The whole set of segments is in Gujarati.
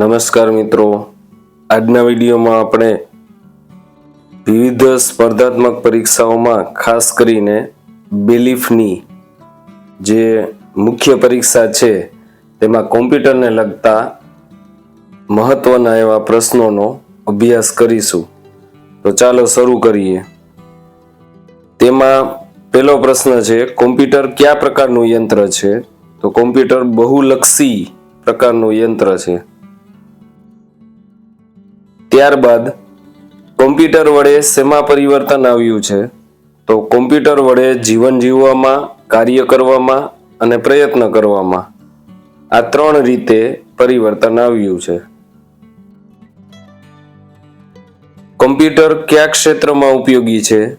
નમસ્કાર મિત્રો. આજના વિડીયોમાં આપણે વિવિધ સ્પર્ધાત્મક પરીક્ષાઓમાં ખાસ કરીને બિલીફની જે મુખ્ય પરીક્ષા છે, તેમાં કોમ્પ્યુટરને લગતા મહત્વના એવા પ્રશ્નોનો અભ્યાસ કરીશું. તો ચાલો શરૂ કરીએ. તેમાં પહેલો પ્રશ્ન છે, કોમ્પ્યુટર કયા પ્રકારનું યંત્ર છે? તો કોમ્પ્યુટર બહુલક્ષી પ્રકારનું યંત્ર છે. ત્યારબાદ કોમ્પ્યુટર વડે શેમાં પરિવર્તન આવ્યું છે, તો કોમ્પ્યુટર વડે જીવન જીવવામાં, કાર્ય કરવામાં અને પ્રયત્ન કરવામાં આ ત્રણ રીતે પરિવર્તન આવ્યું છે. કોમ્પ્યુટર કયા ક્ષેત્રમાં ઉપયોગી છે?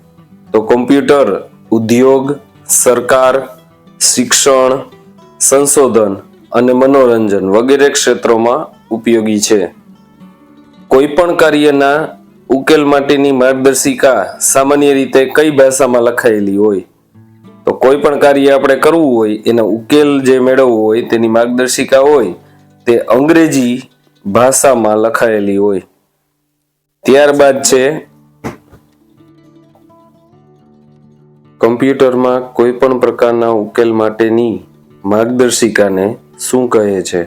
તો કોમ્પ્યુટર ઉદ્યોગ, સરકાર, શિક્ષણ, સંશોધન અને મનોરંજન વગેરે ક્ષેત્રોમાં ઉપયોગી છે. કોઈ પણ કાર્યના ઉકેલ માટેની માર્ગદર્શિકા સામાન્ય રીતે કઈ ભાષામાં લખાયેલી હોય, તો કોઈ પણ કાર્ય આપણે કરવું હોય, એનો ઉકેલ જે મેળવવો હોય, તેની માર્ગદર્શિકા હોય, તે અંગ્રેજી ભાષામાં લખાયેલી હોય. ત્યારબાદ છે, કમ્પ્યુટરમાં કોઈ પણ પ્રકારના ઉકેલ માટેની માર્ગદર્શિકાને શું કહે છે,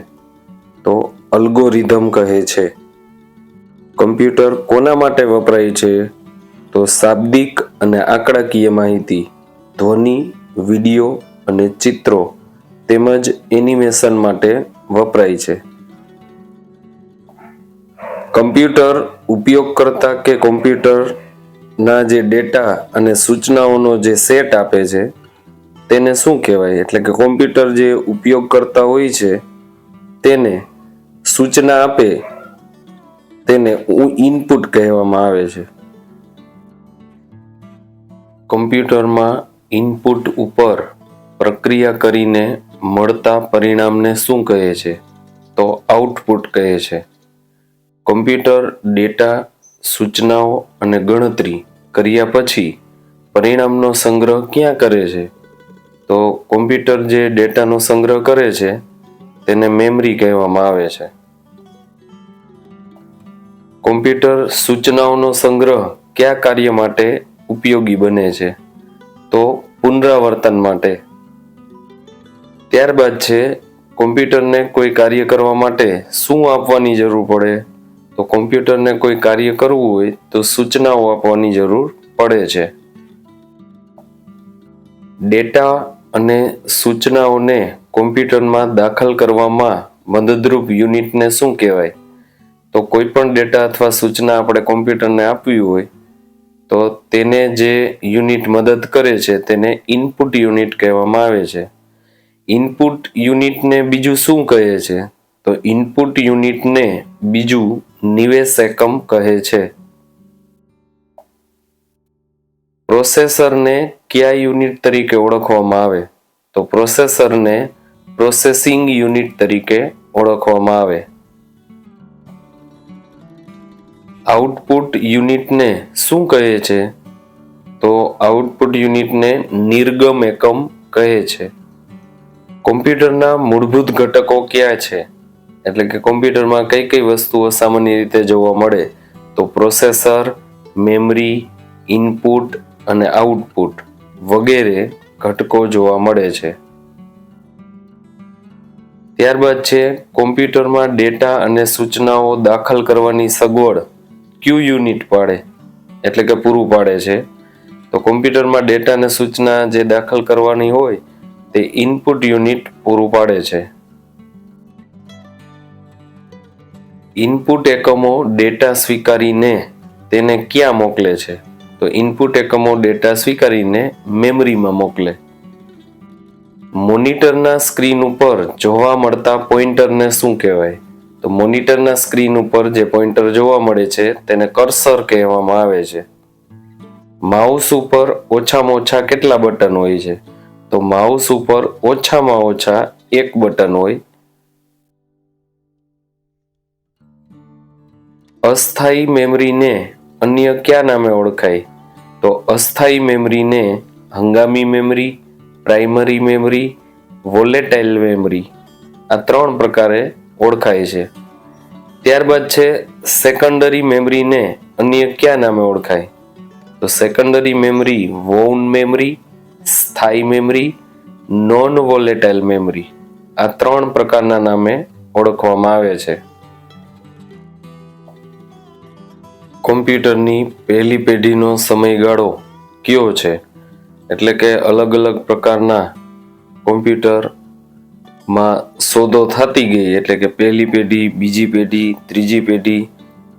તો અલ્ગોરિધમ કહે છે. કમ્પ્યુટર કોના માટે વપરાય છે? તો શાબ્દિક અને આંકડાકીય માહિતી, ધ્વનિ, વીડિયો અને ચિત્રો તેમજ એનિમેશન માટે વપરાય છે. કમ્પ્યુટર ઉપયોગકર્તા કે કોમ્પ્યુટરના જે ડેટા અને સૂચનાઓનો જે સેટ આપે છે, તેને શું કહેવાય? એટલે કે કોમ્પ્યુટર જે ઉપયોગ કરતા હોય છે, તેને સૂચના આપે તેને ઇનપુટ કહેવામાં આવે છે. કમ્પ્યુટરમાં ઇનપુટ ઉપર પ્રક્રિયા કરીને મળતા પરિણામને શું કહે છે? તો આઉટપુટ કહે છે. કમ્પ્યુટર ડેટા, સૂચનાઓ અને ગણતરી કર્યા પછી પરિણામનો સંગ્રહ ક્યાં કરે છે? તો કોમ્પ્યુટર જે ડેટાનો સંગ્રહ કરે છે, તેને મેમરી કહેવામાં આવે છે. કોમ્પ્યુટર સૂચનાઓનો સંગ્રહ કયા કાર્ય માટે ઉપયોગી બને છે? તો પુનરાવર્તન માટે. ત્યારબાદ છે, કોમ્પ્યુટરને કોઈ કાર્ય કરવા માટે શું આપવાની જરૂર પડે? તો કોમ્પ્યુટરને કોઈ કાર્ય કરવું હોય તો સૂચનાઓ આપવાની જરૂર પડે છે. ડેટા અને સૂચનાઓને કોમ્પ્યુટરમાં દાખલ કરવામાં મદદરૂપ યુનિટને શું કહેવાય? તો કોઈ પણ ડેટા અથવા સૂચના આપણે કોમ્પ્યુટરને આપવી હોય, તો તેને જે યુનિટ મદદ કરે છે તેને ઇનપુટ યુનિટ કહેવામાં આવે છે. ઇનપુટ યુનિટને બીજું શું કહે છે? તો ઇનપુટ યુનિટને બીજું નિવેશ એકમ કહે છે. પ્રોસેસરને કયા યુનિટ તરીકે ઓળખવામાં આવે? તો પ્રોસેસરને પ્રોસેસિંગ યુનિટ તરીકે ઓળખવામાં આવે. આઉટપુટ યુનિટને શું કહે છે? તો આઉટપુટ યુનિટને નિર્ગમ એકમ કહે છે. કોમ્પ્યુટરના મૂળભૂત ઘટકો ક્યાં છે? એટલે કે કોમ્પ્યુટરમાં કઈ કઈ વસ્તુઓ સામાન્ય રીતે જોવા મળે? તો પ્રોસેસર, મેમરી, ઇનપુટ અને આઉટપુટ વગેરે ઘટકો જોવા મળે છે. ત્યારબાદ છે કોમ્પ્યુટરમાં ડેટા અને સૂચનાઓ દાખલ કરવાની સગવડ. ક્યુ યુનિટ પાડે, એટલે કે પૂરું પાડે છે. તો કોમ્પ્યુટરમાં ડેટા અને સૂચના જે દાખલ કરવાની હોય, તે ઇનપુટ યુનિટ પૂરું પાડે છે. ઇનપુટ એકમો ડેટા સ્વીકારીને તેને ક્યાં મોકલે છે? તો ઇનપુટ એકમો ડેટા સ્વીકારીને મેમરીમાં મોકલે. મોનિટરના સ્ક્રીન ઉપર જોવા મળતા પોઇન્ટરને શું કહેવાય? તો મોનિટરના સ્ક્રીન ઉપર જે પોઇન્ટર જોવા મળે છે, તેને કર્સર કહેવામાં આવે છે. માઉસ ઉપર ઓછામાં ઓછા કેટલા બટન હોય છે? તો માઉસ ઉપર ઓછામાં ઓછા એક બટન હોય. અસ્થાયી મેમરીને અન્ય કયા નામે ઓળખાય? તો અસ્થાયી મેમરીને હંગામી memory, primary memory volatile memory. આ ત્રણ પ્રકારે ઓળખાય છે. ત્યારબાદ છે સેકન્ડરી મેમરીને અન્ય કયા નામે ઓળખાય? તો સેકન્ડરી મેમરી વોન મેમરી સ્થાયી મેમરી નોન વોલેટાઇલ મેમરી આ ત્રણ પ્રકારના નામે ઓળખવામાં આવે છે. કોમ્પ્યુટરની પહેલી પેઢીનો સમયગાળો કયો છે? એટલે કે અલગ અલગ પ્રકારના કોમ્પ્યુટરમાં સોદો થતી ગઈ એટલે કે પહેલી પેઢી, બીજી પેઢી, ત્રીજી પેઢી,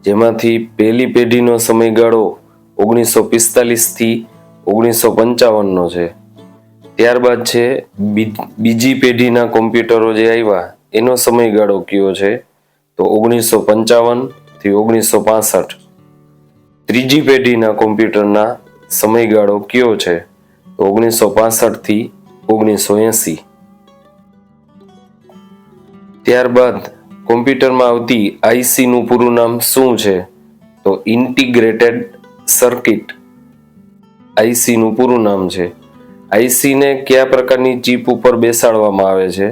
જેમાંથી પહેલી પેઢીનો સમયગાળો ઓગણીસો પિસ્તાલીસથી ઓગણીસો પંચાવનનો છે. ત્યારબાદ છે બીજી પેઢીના કોમ્પ્યુટરો જે આવ્યા, એનો સમયગાળો કયો છે? તો ઓગણીસો પંચાવનથી ઓગણીસો પાસઠ. ત્રીજી પેઢીના કોમ્પ્યુટરના સમયગાળો કયો છે? તો ઓગણીસો પાસઠથી ઓગણીસો એસી. ત્યારબાદ કોમ્પ્યુટરમાં આવતી આઈસીનું પૂરું નામ શું છે? તો ઇન્ટિગ્રેટેડ સર્કિટ આઈસીનું પૂરું નામ છે. આઈસીને કયા પ્રકારની ચીપ ઉપર બેસાડવામાં આવે છે?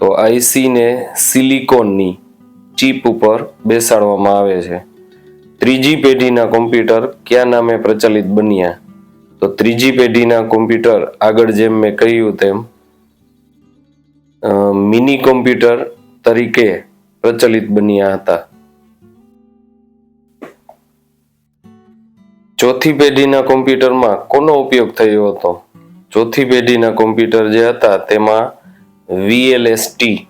તો આઈસીને સિલિકોનની ચીપ ઉપર બેસાડવામાં આવે છે. ત્રીજી પેઢીના કોમ્પ્યુટર કયા નામે પ્રચલિત બન્યા? તો ત્રીજી પેઢીના કોમ્પ્યુટર આગળ જેમ મેં કહ્યું તેમ મિની કોમ્પ્યુટર તરીકે પ્રચલિત બન્યા હતા. ચોથી પેઢીના કોમ્પ્યુટરમાં કોનો ઉપયોગ થયો હતો? ચોથી પેઢીના કોમ્પ્યુટર જે હતા તેમાં વીએલએસટી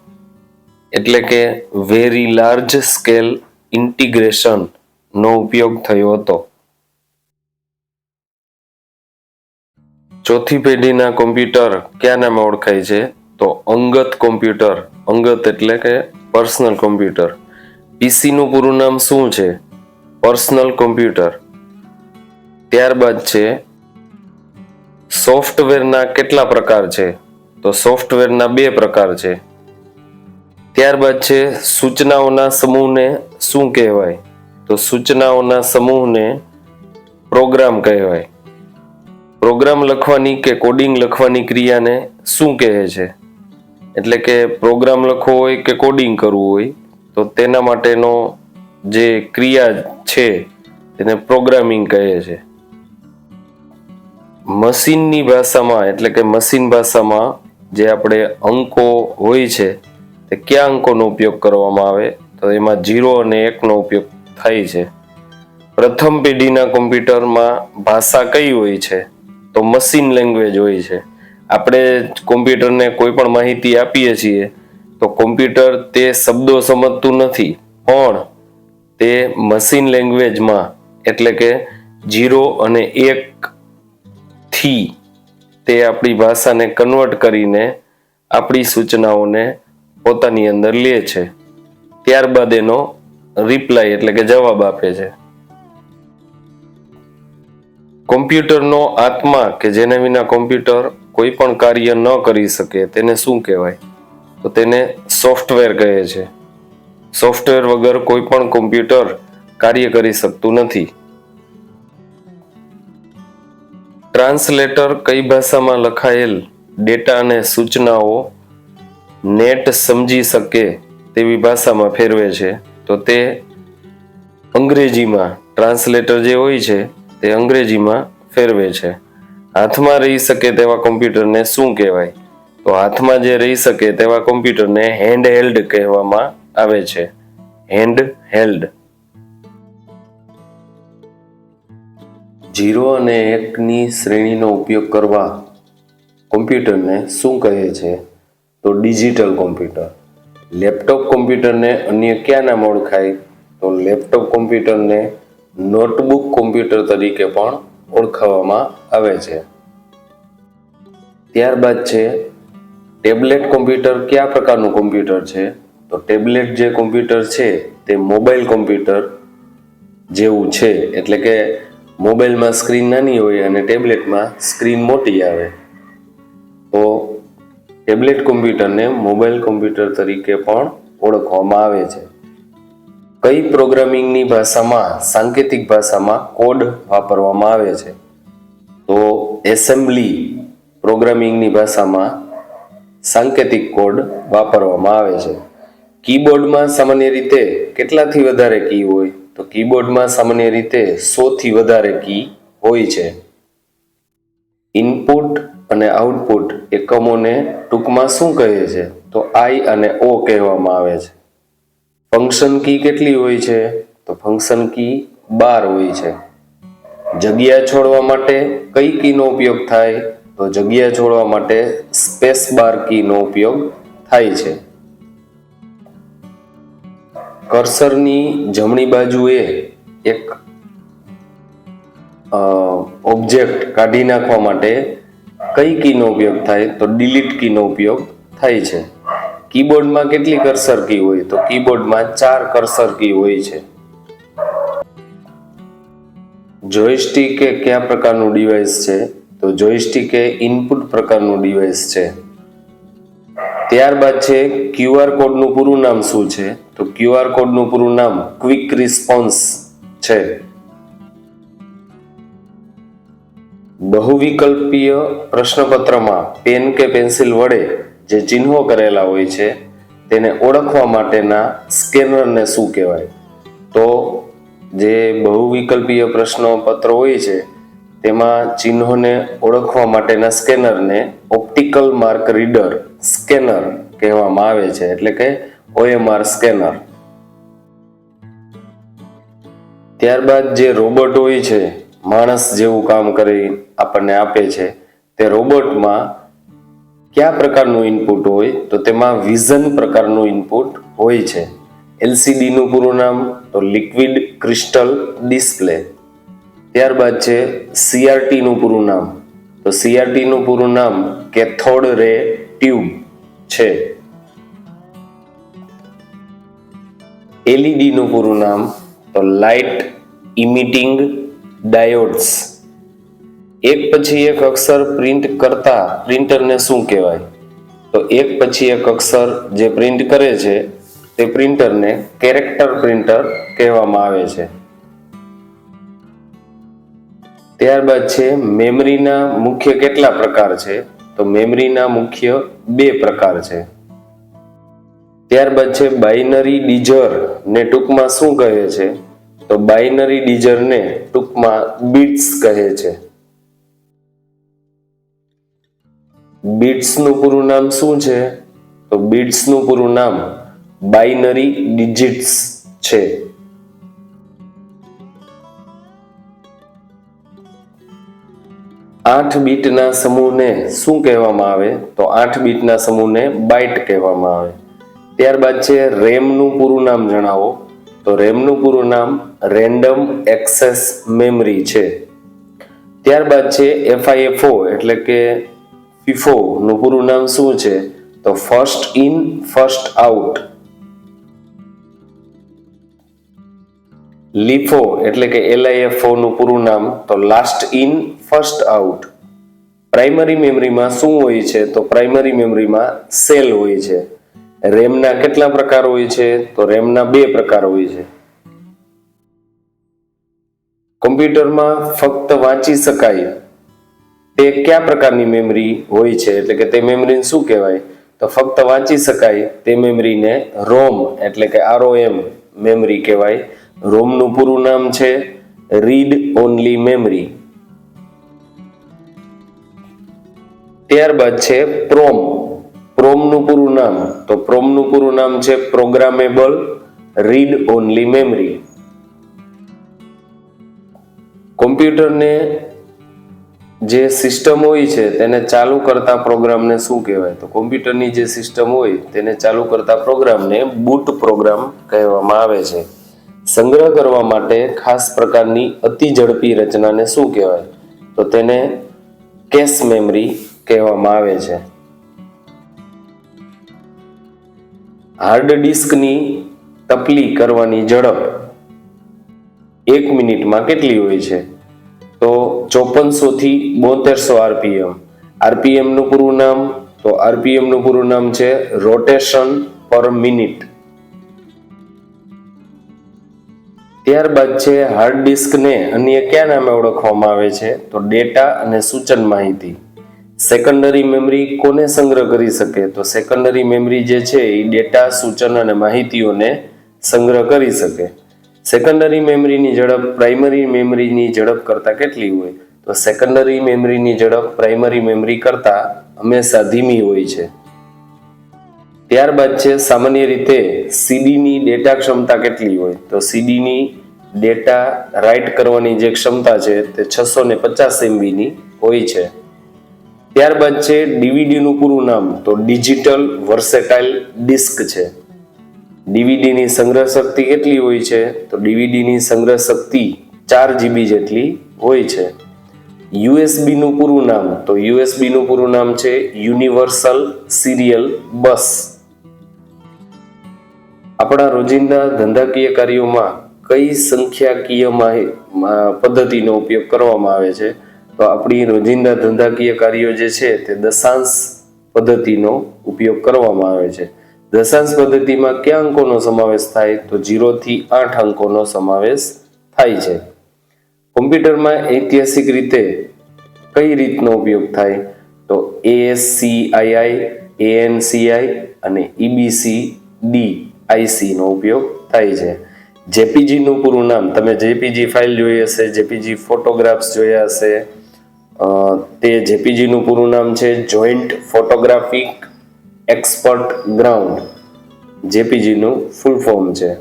એટલે કે વેરી લાર્જ સ્કેલ ઇન્ટિગ્રેશન નો ઉપયોગ થયો હતો. ચોથી પેઢીના કોમ્પ્યુટર કયા નામે ઓળખાય છે? તો અંગત કોમ્પ્યુટર, અંગત એટલે કે પર્સનલ કોમ્પ્યુટર. પીસીનું પૂરું નામ શું છે? Personal computer. ત્યારબાદ છે, સોફ્ટવેરના કેટલા પ્રકાર છે? તો સોફ્ટવેરના બે પ્રકાર છે. ત્યારબાદ છે, સૂચનાઓના સમૂહને શું કહેવાય? તો સૂચનાઓના સમૂહને પ્રોગ્રામ કહેવાય. પ્રોગ્રામ લખવાની કે કોડિંગ લખવાની ક્રિયાને શું કહે છે? એટલે કે પ્રોગ્રામ લખવો હોય કે કોડિંગ કરવું હોય, તો તેના માટેનો જે ક્રિયા છે, તેને પ્રોગ્રામિંગ કહે છે. મશીનની ભાષામાં, એટલે કે મશીન ભાષામાં જે આપણે અંકો હોય છે, તે કયા અંકોનો ઉપયોગ કરવામાં આવે, તો એમાં જીરો અને એકનો ઉપયોગ થાય છે. પ્રથમ પેઢીના કોમ્પ્યુટરમાં ભાષા કઈ હોય છે, તો મશીન લેંગ્વેજ હોય છે. આપણે કોમ્પ્યુટરને કોઈ પણ માહિતી આપીએ છીએ, તો કોમ્પ્યુટર તે શબ્દો સમજતું નથી. પણ તે મશીન લેંગ્વેજમાં, એટલે કે જીરો અને એક થી તે આપણી ભાષાને કન્વર્ટ કરીને આપણી સૂચનાઓને પોતાની અંદર લે છે. ત્યારબાદ એનો રિપ્લાય એટલે કે જવાબ આપે છે. કોમ્પ્યુટરનો આત્મા, કે જેના વિના કોમ્પ્યુટર કોઈ પણ કાર્ય ન કરી શકે, તેને શું કહેવાય? તો તેને સોફ્ટવેર કહે છે. સોફ્ટવેર વગર કોઈ પણ કોમ્પ્યુટર કાર્ય કરી શકતું નથી. ટ્રાન્સલેટર કઈ ભાષામાં લખાયેલ ડેટા અને સૂચનાઓ નેટ સમજી શકે તેવી ભાષામાં ફેરવે છે, તો તે અંગ્રેજીમાં, ટ્રાન્સલેટર જે હોય છે, તે અંગ્રેજીમાં ફેરવે છે. હાથમાં રહી શકે તેવા કોમ્પ્યુટરને શું કહેવાય? તો હાથમાં જે રહી શકે તેવા કોમ્પ્યુટરને હેન્ડ હેલ્ડ કહેવામાં આવે છે. હેન્ડ હેલ્ડ જીરો અને એકની શ્રેણીનો ઉપયોગ કરવા કોમ્પ્યુટરને શું કહે છે? તો ડિજિટલ કોમ્પ્યુટર. લેપટોપ કોમ્પ્યુટરને અન્ય ક્યાં નામ ઓળખાય? તો લેપટોપ કોમ્પ્યુટરને નોટબુક કોમ્પ્યુટર તરીકે પણ ઓળખાવવામાં આવે છે. ત્યારબાદ છે, ટેબ્લેટ કોમ્પ્યુટર કયા પ્રકારનું કોમ્પ્યુટર છે? તો ટેબ્લેટ જે કોમ્પ્યુટર છે, તે મોબાઈલ કોમ્પ્યુટર જેવું છે. એટલે કે મોબાઈલમાં સ્ક્રીન નાની હોય અને ટેબ્લેટમાં સ્ક્રીન મોટી આવે. તો ટેબ્લેટ કોમ્પ્યુટરને મોબાઈલ કોમ્પ્યુટર તરીકે પણ ઓળખવામાં આવે છે. કઈ પ્રોગ્રામિંગની ભાષામાં, સાંકેતિક ભાષામાં કોડ વાપરવામાં આવે છે? તો એસેમ્બલી પ્રોગ્રામિંગની ભાષામાં સાંકેતિક કોડ વાપરવામાં આવે છે. કીબોર્ડમાં સામાન્ય રીતે કેટલાથી વધારે કી હોય? તો કીબોર્ડમાં સામાન્ય રીતે સોથી વધારે કી હોય છે. ઇનપુટ અને આઉટપુટ એકમોને ટૂંકમાં શું કહે છે? તો આઈ અને ઓ કહેવામાં આવે છે. ફંક્શન કી કેટલી હોય છે? તો ફંક્શન કી બાર હોય છે. જગ્યા છોડવા માટે કઈ કીનો ઉપયોગ થાય? તો જગ્યા છોડવા માટે સ્પેસ બાર કીનો ઉપયોગ થાય છે. કર્સરની જમણી બાજુએ એક ઓબ્જેક્ટ કાઢી નાખવા માટે કઈ કીનો ઉપયોગ થાય? તો ડિલીટ કીનો ઉપયોગ થાય છે. કીબોર્ડમાં કેટલી કર્સર કી હોય? તો કીબોર્ડમાં ચાર કર્સર કી હોય છે. જોઈસ્ટિક એ કયા પ્રકારનું ડિવાઇસ છે? તો જોઈસ્ટિક એ ઇનપુટ પ્રકારનું ડિવાઇસ છે. ત્યારબાદ છે ક્યુઆર કોડનું પૂરું નામ શું છે? તો ક્યુઆર કોડનું પૂરું નામ ક્વિક રિસ્પોન્સ છે. બહુવિકલ્પીય પ્રશ્નપત્રમાં પેન કે પેન્સિલ વડે જે ચિહ્નો કરેલા હોય છે, તેને ઓળખવા માટેના સ્કેનરને શું કહેવાય? તો જે બહુવિકલ્પીય પ્રશ્નપત્ર હોય છે, તેમાં ચિહ્નોને ઓળખવા માટેના સ્કેનરને ઓપ્ટિકલ માર્ક રીડર સ્કેનર કહેવામાં આવે છે, એટલે કે ઓએમઆર સ્કેનર. ત્યારબાદ જે રોબોટ હોય છે, માણસ જેવું કામ કરી આપણને આપે છે, તે રોબોટમાં કયા પ્રકારનું ઇનપુટ હોય તો તેમાં વિઝન પ્રકારનું ઇનપુટ હોય છે. એલસીડીનું પૂરું નામ તો લિક્વિડ ક્રિસ્ટલ ડિસ્પ્લે ત્યારબાદ છે સીઆરટીનું પૂરું નામ. તો સીઆરટીનું પૂરું નામ કેથોડ રે ટ્યુબ છે. એલઈડીનું પૂરું નામ તો લાઇટ ઇમિટિંગ ડાયોડ્સ એક પછી એક અક્ષર પ્રિન્ટ કરતા પ્રિન્ટરને શું કહેવાય? તો એક પછી એક અક્ષર જે પ્રિન્ટ કરે છે, તે પ્રિન્ટરને કેરેક્ટર પ્રિન્ટર કહેવામાં આવે છે. ત્યારબાદ છે મેમરીના મુખ્ય કેટલા પ્રકાર છે? તો મેમરીના મુખ્ય બે પ્રકાર છે. ત્યારબાદ છે બાઇનરી ડીજર ને ટૂંકમાં શું કહે છે? તો બાઇનરી ડીજરને ટૂંકમાં બિટ્સ કહે છે. બિટ્સનું પૂરું નામ શું છે? તો બિટ્સનું પૂરું નામ બાઇનરી ડિજિટ્સ છે. આઠ બીટના સમૂહને શું કહેવામાં આવે? તો આઠ બીટના સમૂહને બાઇટ કહેવામાં આવે. ત્યારબાદ છે રેમનું પૂરું નામ જણાવો. તો રેમનું પૂરું નામ રેન્ડમ એક્સેસ મેમરી છે. ત્યારબાદ છે એફઆઈએફઓ, એટલે કે ફિફો નું પૂરું નામ શું છે? તો first in first out LIFO એટલે કે એલઆઈએફઓ નું પૂરું નામ તો last in first out primary મેમરીમાં શું હોય છે? તો પ્રાઇમરી મેમરીમાં સેલ હોય છે. રેમના કેટલા પ્રકાર હોય છે? તો રેમના બે પ્રકાર હોય છે. કોમ્પ્યુટરમાં ફક્ત વાંચી શકાય. તે કયા પ્રકારની મેમરી હોય છે? એટલે કે તે મેમરીને શું કહેવાય? તો ફક્ત વાંચી શકાય તે મેમરીને રોમ એટલે કે આરઓએમ મેમરી કહેવાય. રોમનું પૂરું નામ છે રીડ ઓનલી મેમરી ત્યારબાદ છે પ્રોમ પ્રોમનું પૂરું નામ. તો પ્રોમનું પૂરું નામ છે પ્રોગ્રામેબલ રીડ ઓનલી મેમરી કોમ્પ્યુટરને જે સિસ્ટમ હોય છે, તેને ચાલુ કરતા પ્રોગ્રામને શું કહેવાય? તો કોમ્પ્યુટરની જે સિસ્ટમ હોય, તેને ચાલુ કરતા પ્રોગ્રામને બૂટ પ્રોગ્રામ કહેવામાં આવે છે. સંગ્રહ કરવા માટે ખાસ પ્રકારની અતિ ઝડપી રચનાને શું કહેવાય? તો તેને કેશ મેમરી કહેવામાં આવે છે. હાર્ડ ડિસ્કની તપલી કરવાની ઝડપ એક મિનિટમાં કેટલી હોય છે? તો ચોપનસો થી બોતેરસો આરપીએમ. આરપીએમનું પૂરું નામ, તો આરપીએમનું પૂરું નામ છે રોટેશન પર મિનિટ. ત્યારબાદ છે હાર્ડ ડિસ્કને અન્ય કયા નામે ઓળખવામાં આવે છે? તો ડેટા અને સૂચન માહિતી. સેકન્ડરી મેમરી કોને સંગ્રહ કરી શકે? તો સેકન્ડરી મેમરી જે છે એ ડેટા, સૂચન અને માહિતીઓને સંગ્રહ કરી શકે. સેકન્ડરી મેમરીની ઝડપ પ્રાઇમરી મેમરીની ઝડપ કરતાં કેટલી હોય? તો સેકન્ડરી મેમરીની ઝડપ પ્રાઇમરી મેમરી કરતાં હંમેશા ધીમી હોય છે. ત્યારબાદ છે, સામાન્ય રીતે સીડીની ડેટા ક્ષમતા કેટલી હોય? તો સીડીની ડેટા રાઇટ કરવાની જે ક્ષમતા છે તે છસો ને પચાસ એમબીની હોય છે. ત્યારબાદ છે ડીવીડીનું પૂરું નામ, તો ડિજિટલ વર્સેટાઇલ ડિસ્ક છે. ડીવીડીની સંગ્રહ શક્તિ કેટલી હોય છે? તો ડીવીડીની સંગ્રહ શક્તિ ચાર જીબી જેટલી હોય છે. યુએસબીનું પૂરું નામ, તો યુએસબીનું પૂરું નામ છે યુનિવર્સલ સિરિયલ બસ. આપણા રોજિંદા ધંધાકીય કાર્યોમાં કઈ સંખ્યાકીય પદ્ધતિનો ઉપયોગ કરવામાં આવે છે? તો આપણી રોજિંદા ધંધાકીય કાર્યો જે છે તે દશાંશ પદ્ધતિનો ઉપયોગ કરવામાં આવે છે. દશાંશ પદ્ધતિમાં કયા અંકોનો સમાવેશ થાય તો જીરોથી આઠ અંકોનો સમાવેશ થાય છે. કોમ્પ્યુટરમાં ઐતિહાસિક રીતે કઈ રીતનો ઉપયોગ થાય તો એએસસીઆઈઆઈ એએનસીઆઈ અને ઈબીસી ડી આઈસીનો ઉપયોગ થાય છે. જેપીજીનું પૂરું નામ, તમે જેપીજી ફાઇલ જોઈ હશે જેપીજી ફોટોગ્રાફ્સ જોયા હશે. તે જેપીજીનું પૂરું નામ છે જોઈન્ટ ફોટોગ્રાફિક એક્સપર્ટ ગ્રાઉન્ડ જેપીજીનું ફૂલ ફોર્મ છે.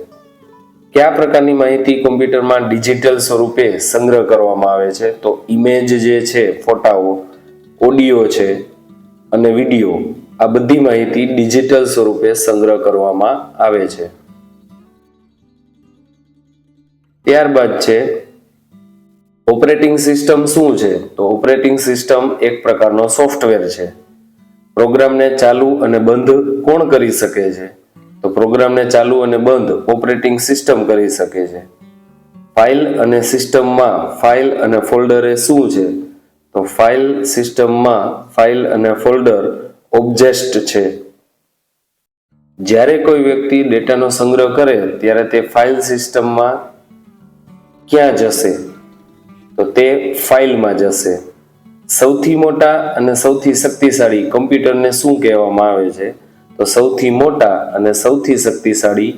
કયા પ્રકારની માહિતી કોમ્પ્યુટરમાં ડિજિટલ સ્વરૂપે સંગ્રહ કરવામાં આવે છે? તો ઇમેજ જે છે, ફોટાઓ ઓડિયો છે અને વીડિયો આ બધી માહિતી ડિજિટલ સ્વરૂપે સંગ્રહ કરવામાં આવે છે. ત્યારબાદ છે ઓપરેટિંગ સિસ્ટમ શું છે? તો ઓપરેટિંગ સિસ્ટમ એક પ્રકારનો સોફ્ટવેર છે. પ્રોગ્રામને ચાલુ અને બંધ કોણ કરી શકે છે? તો પ્રોગ્રામને ચાલુ અને બંધ ઓપરેટિંગ સિસ્ટમ કરી શકે છે. ફાઇલ અને સિસ્ટમમાં ફાઇલ અને ફોલ્ડર શું છે? તો ફાઇલ સિસ્ટમમાં ફાઇલ અને ફોલ્ડર ઓબ્જેક્ટ છે. જ્યારે કોઈ વ્યક્તિ ડેટાનો સંગ્રહ કરે, ત્યારે તે ફાઇલ સિસ્ટમમાં ક્યાં જશે? તો તે ફાઇલમાં જશે. સૌથી મોટા અને સૌથી શક્તિશાળી કમ્પ્યુટરને શું કહેવામાં આવે છે? તો સૌથી મોટા અને સૌથી શક્તિશાળી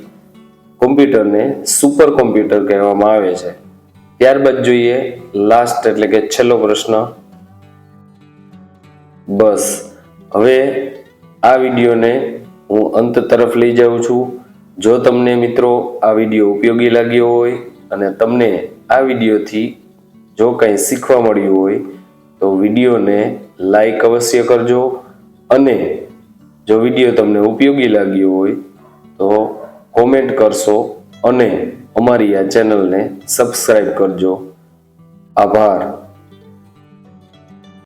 કોમ્પ્યુટરને સુપર કોમ્પ્યુટર કહેવામાં આવે છે. ત્યારબાદ જોઈએ લાસ્ટ એટલે કે છેલ્લો પ્રશ્ન. બસ. હવે આ વિડીયોને હું અંત તરફ લઈ જાઉં છું. જો તમને મિત્રો આ વીડિયો ઉપયોગી લાગ્યો હોય અને તમને આ વિડીયોથી જો કંઈ શીખવા મળ્યું હોય તો વિડીયોને લાઈક અવશ્ય કરજો અને જો વીડિયો તમને ઉપયોગી લાગ્યો હોય તો કોમેન્ટ કરશો અને અમારી આ ચેનલને સબસ્ક્રાઈબ કરજો. આભાર.